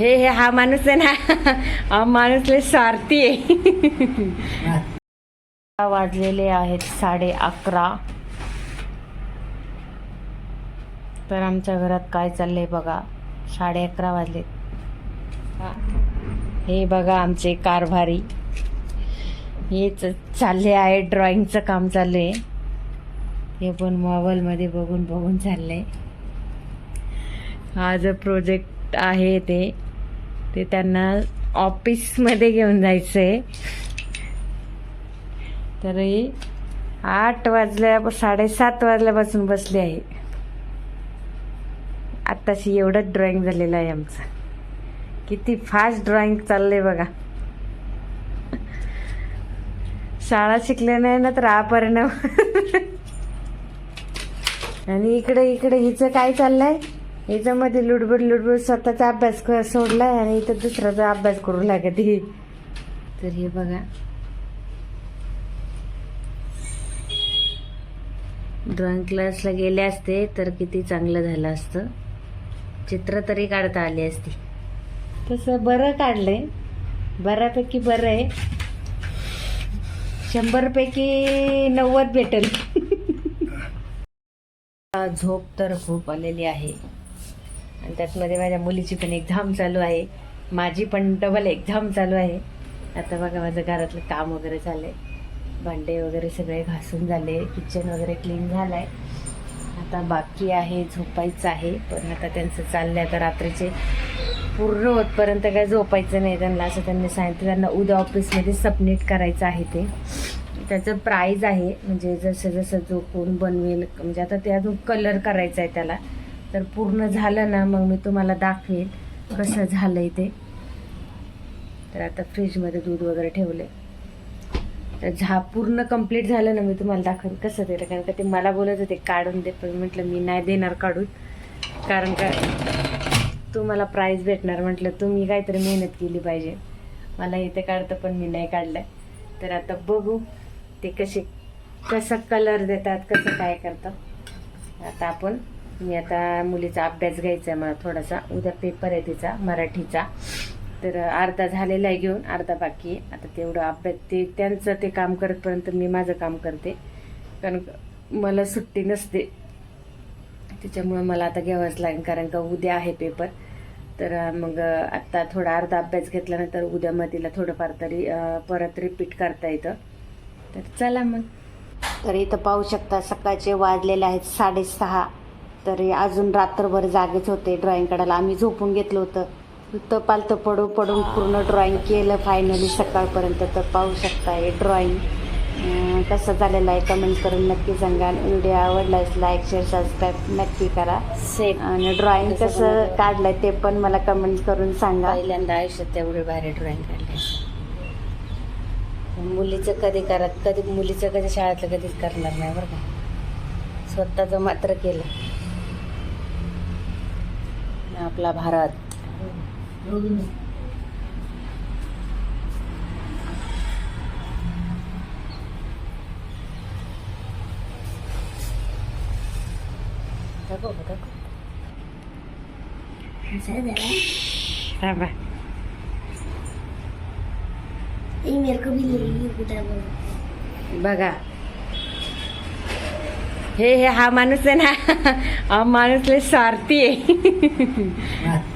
हे हे हा माणूस आहे ना हा माणूस लय स्वार्थी आहे. वाजलेले आहेत साडे अकरा. तर आमच्या घरात काय चाललंय बघा साडे अकरा वाजले हे बघा आमचे कारभारी. हेच चालले आहे ड्रॉइंगचं काम चालू आहे हे पण मोबाईलमध्ये बघून बघून चाललंय. हा जो प्रोजेक्ट आहे ते ते त्यांना ऑफिसमध्ये घेऊन जायचं. आहे तरी आठ वाजल्या साडेसात वाजल्यापासून बसले आहे. आत्ताशी एवढंच ड्रॉइंग झालेलं आहे आमचं. किती फास्ट ड्रॉइंग चाललंय बघा. शाळा शिकले नाही ना तर हा परिणाम आणि इकडे इकडे हिचं काय चाललंय? याच्यामध्ये लुडबुड लुडबुड स्वतःचा अभ्यास क- सोडलाय आणि इथं दुसऱ्याचा अभ्यास करू लागत तर हे बघा. ड्रॉइंग क्लासला गेले असते तर किती चांगलं झालं असतं. चित्र तरी काढता आली असती. तसं बरं काढलंय. बऱ्यापैकी बरं आहे. शंभरपैकी नव्वद भेटेल. झोप तर खूप आलेली आहे. आणि त्यातमध्ये माझ्या मुलीची पण एक्झाम चालू आहे. माझी पण डबल एक्झाम चालू आहे. आता बघा माझं घरातलं काम वगैरे झालं आहे भांडे वगैरे सगळे घासून झाले. किचन वगैरे क्लीन झालं आहे आता बाकी आहे झोपायचं आहे. पण आता त्यांचं चाललं आता रात्रीचे. पूर्ण होतपर्यंत काय झोपायचं नाही त्यांना. असं त्यांनी सांगितलं. त्यांना उद्या ऑफिसमध्ये सबमिट करायचं आहे ते. त्याचं प्राईज आहे. म्हणजे जसं जसं जो कोण बनवेल. म्हणजे आता ते अजून कलर करायचा आहे त्याला. तर पूर्ण झालं ना मग मी तुम्हाला दाखवेल कसं झालंय ते. तर आता फ्रीजमध्ये दूध वगैरे ठेवले तर झा पूर्ण कंप्लीट झालं ना मी तुम्हाला दाखवेन कसं दिलं कारण का ते मला बोलत होते काढून दे. पण म्हटलं मी नाही देणार काढून. कारण का तुम्हाला प्राईज भेटणार. म्हटलं तुम्ही काहीतरी मेहनत केली पाहिजे. मला इथे काढतं पण मी नाही काढलंय. तर आता बघू ते कसे कसा कलर देतात कसं काय करतात. आता आपण मी आता मुलीचा अभ्यास घ्यायचा आहे मला थोडासा. उद्या पेपर आहे तिचा मराठीचा. तर अर्धा झालेला आहे घेऊन अर्धा बाकी आहे. आता तेवढं अभ्यास ते त्यांचं ते काम करतपर्यंत मी माझं काम करते. कारण मला सुट्टी नसते. त्याच्यामुळं मला आता घ्यावंच लागेल कारण का उद्या आहे पेपर तर मग आत्ता थोडा अर्धा अभ्यास घेतल्यानंतर उद्या मग तिला थोडंफार तरी परत रिपीट करता येतं. तर चला मग. तर इथं पाहू शकता सकाळचे वाजलेले आहेत साडेसहा. तरी अजून रात्रभर जागेच होते ड्रॉइंग काढायला. आम्ही झोपून घेतलं होतं. तर पालतं पडू पडून पूर्ण ड्रॉइंग केलं फायनली सकाळपर्यंत. तर पाहू शकता हे ड्रॉइंग कसं झालेलं आहे कमेंट करून नक्की सांगा. व्हिडिओ आवडलाच लाईक शेअर सबस्क्राईब नक्की करा. सेम आणि ड्रॉइंग कसं काढलंय ते पण मला कमेंट करून सांगा. पहिल्यांदा आयुष्यात तेवढे भारी ड्रॉइंग काढले. मुलीचं कधी करत कधी मुलीचं कधी शाळेतलं कधीच करणार नाही बरं का. स्वतःचं मात्र केलं. आपला भारत. दाखव का. थांबा. मेरे को भी ले ली उधर बोलो बघा. हे हे हा माणूस आहे ना. हा माणूस स्वार्थी आहे.